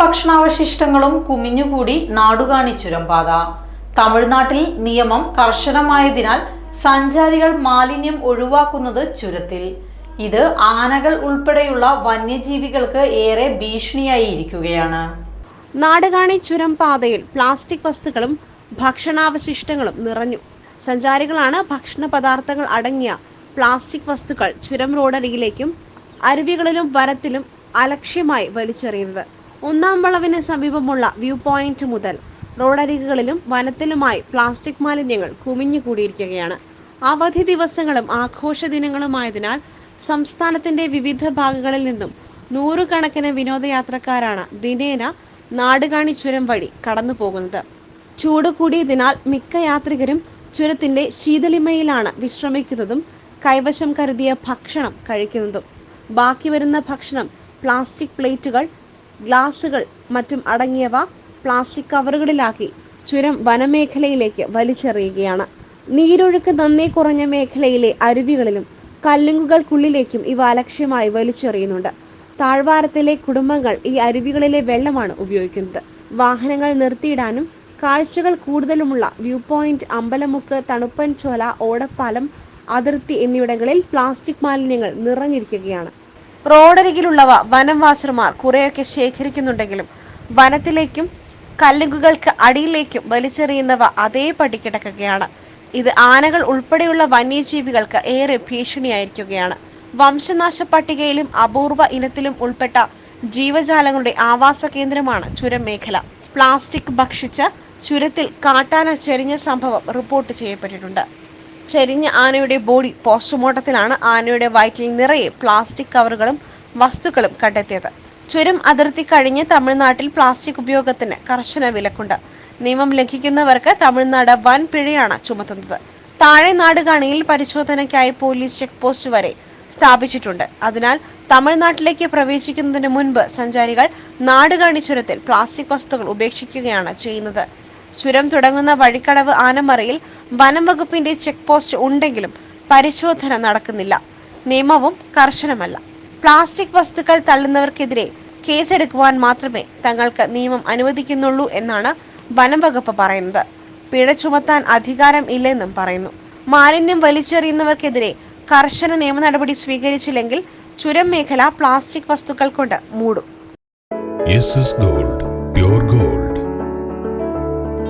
ഭക്ഷണാവശിഷ്ടങ്ങളും കുമിഞ്ഞുകൂടി നാടുകാണി ചുരംപാത തമിഴ്നാട്ടിൽ നിയമം കർശനമായതിനാൽ സഞ്ചാരികൾ മാലിന്യം ഒഴിവാക്കുന്നത് ചുരത്തിൽ. ഇത് ആനകൾ ഉൾപ്പെടെയുള്ള വന്യജീവികൾക്ക് ഏറെ ഭീഷണിയായി ഇരിക്കുകയാണ് നാടുകാണി ചുരം പാതയിൽ പ്ലാസ്റ്റിക് വസ്തുക്കളും ഭക്ഷണാവശിഷ്ടങ്ങളും നിറഞ്ഞു. സഞ്ചാരികളാണ് ഭക്ഷണ പദാർത്ഥങ്ങൾ അടങ്ങിയ പ്ലാസ്റ്റിക് വസ്തുക്കൾ ചുരം റോഡരികിലേക്കും അരുവികളിലും വനത്തിലും അലക്ഷ്യമായി വലിച്ചെറിയുന്നത്. ഒന്നാം വളവിന് സമീപമുള്ള വ്യൂ പോയിന്റ് മുതൽ റോഡരികുകളിലും വനത്തിലുമായി പ്ലാസ്റ്റിക് മാലിന്യങ്ങൾ കുമിഞ്ഞുകൂടിയിരിക്കുകയാണ്. അവധി ദിവസങ്ങളും ആഘോഷ ദിനങ്ങളുമായതിനാൽ സംസ്ഥാനത്തിന്റെ വിവിധ ഭാഗങ്ങളിൽ നിന്നും നൂറുകണക്കിന് വിനോദയാത്രക്കാരാണ് ദിനേന നാടുകാണി ചുരം വഴി കടന്നു പോകുന്നത് ചൂട് കൂടിയതിനാൽ മിക്ക യാത്രികരും ചുരത്തിന്റെ ശീതളിമയിലാണ് വിശ്രമിക്കുന്നതും കൈവശം കരുതിയ ഭക്ഷണം കഴിക്കുന്നതും. ബാക്കി വരുന്ന ഭക്ഷണം പ്ലാസ്റ്റിക് പ്ലേറ്റുകൾ ഗ്ലാസുകൾ മറ്റും അടങ്ങിയവ പ്ലാസ്റ്റിക് കവറുകളിലാക്കി ചുരം വനമേഖലയിലേക്ക് വലിച്ചെറിയുകയാണ്. നീരൊഴുക്ക് നന്നേ കുറഞ്ഞ മേഖലയിലെ അരുവികളിലും കല്ലുങ്ങുകൾക്കുള്ളിലേക്കും ഇവ അലക്ഷ്യമായി വലിച്ചെറിയുന്നുണ്ട്. താഴ്വാരത്തിലെ കുടുംബങ്ങൾ ഈ അരുവികളിലെ വെള്ളമാണ് ഉപയോഗിക്കുന്നത്. വാഹനങ്ങൾ നിർത്തിയിടാനും കാഴ്ചകൾ കൂടുതലുമുള്ള വ്യൂ പോയിന്റ് അമ്പലമുക്ക് തണുപ്പൻചോല ഓടപ്പാലം അതിർത്തി എന്നിവിടങ്ങളിൽ പ്ലാസ്റ്റിക് മാലിന്യങ്ങൾ നിറഞ്ഞിരിക്കുകയാണ്. റോഡരികിലുള്ളവ വനം വാച്ചർമാർ കുറേയൊക്കെ ശേഖരിക്കുന്നുണ്ടെങ്കിലും വനത്തിലേക്കും കല്ലുകൾക്ക് അടിയിലേക്കും വലിച്ചെറിയുന്നവ അതേപടി കിടക്കുകയാണ്. ഇത് ആനകൾ ഉൾപ്പെടെയുള്ള വന്യജീവികൾക്ക് ഏറെ ഭീഷണിയായിരിക്കുകയാണ്. വംശനാശ പട്ടികയിലും അപൂർവ ഇനത്തിലും ഉൾപ്പെട്ട ജീവജാലങ്ങളുടെ ആവാസ കേന്ദ്രമാണ് ചുരം മേഖല പ്ലാസ്റ്റിക് ഭക്ഷിച്ച് ചുരത്തിൽ കാട്ടാന ചെരിഞ്ഞ സംഭവം റിപ്പോർട്ട് ചെയ്യപ്പെട്ടിട്ടുണ്ട്. ചെരിഞ്ഞ ആനയുടെ ബോഡി പോസ്റ്റ്മോർട്ടത്തിലാണ് ആനയുടെ വയറ്റിൽ നിറയെ പ്ലാസ്റ്റിക് കവറുകളും വസ്തുക്കളും കണ്ടെത്തിയത്. ചുരം അതിർത്തി കഴിഞ്ഞ് തമിഴ്നാട്ടിൽ പ്ലാസ്റ്റിക് ഉപയോഗത്തിന് കർശന വിലക്കുണ്ട്. നിയമം ലംഘിക്കുന്നവർക്ക് തമിഴ്നാട് വൻ പിഴയാണ് ചുമത്തുന്നത്. താഴെ നാടുകാണിയിൽ പരിശോധനയ്ക്കായി പോലീസ് ചെക്ക് പോസ്റ്റ് വരെ സ്ഥാപിച്ചിട്ടുണ്ട്. അതിനാൽ തമിഴ്നാട്ടിലേക്ക് പ്രവേശിക്കുന്നതിന് മുൻപ് സഞ്ചാരികൾ നാടുകാണി ചുരത്തിൽ പ്ലാസ്റ്റിക് വസ്തുക്കൾ ഉപേക്ഷിക്കുകയാണ് ചെയ്യുന്നത്. ചുരം തുടങ്ങുന്ന വഴിക്കടവ് ആനമറയിൽ വനം വകുപ്പിന്റെ ചെക്ക് പോസ്റ്റ് ഉണ്ടെങ്കിലും പരിശോധന നടക്കുന്നില്ല. നിയമവും കർശനമല്ല. പ്ലാസ്റ്റിക് വസ്തുക്കൾ തള്ളുന്നവർക്കെതിരെ കേസെടുക്കുവാൻ മാത്രമേ തങ്ങൾക്ക് നിയമം അനുവദിക്കുന്നുള്ളൂ എന്നാണ് വനംവകുപ്പ് പറയുന്നത്. പിഴ ചുമത്താൻ അധികാരം ഇല്ലെന്നും പറയുന്നു. മാലിന്യം വലിച്ചെറിയുന്നവർക്കെതിരെ കർശന നിയമ നടപടി സ്വീകരിച്ചില്ലെങ്കിൽ ചുരം മേഖല പ്ലാസ്റ്റിക് വസ്തുക്കൾ കൊണ്ട് മൂടും. Gold.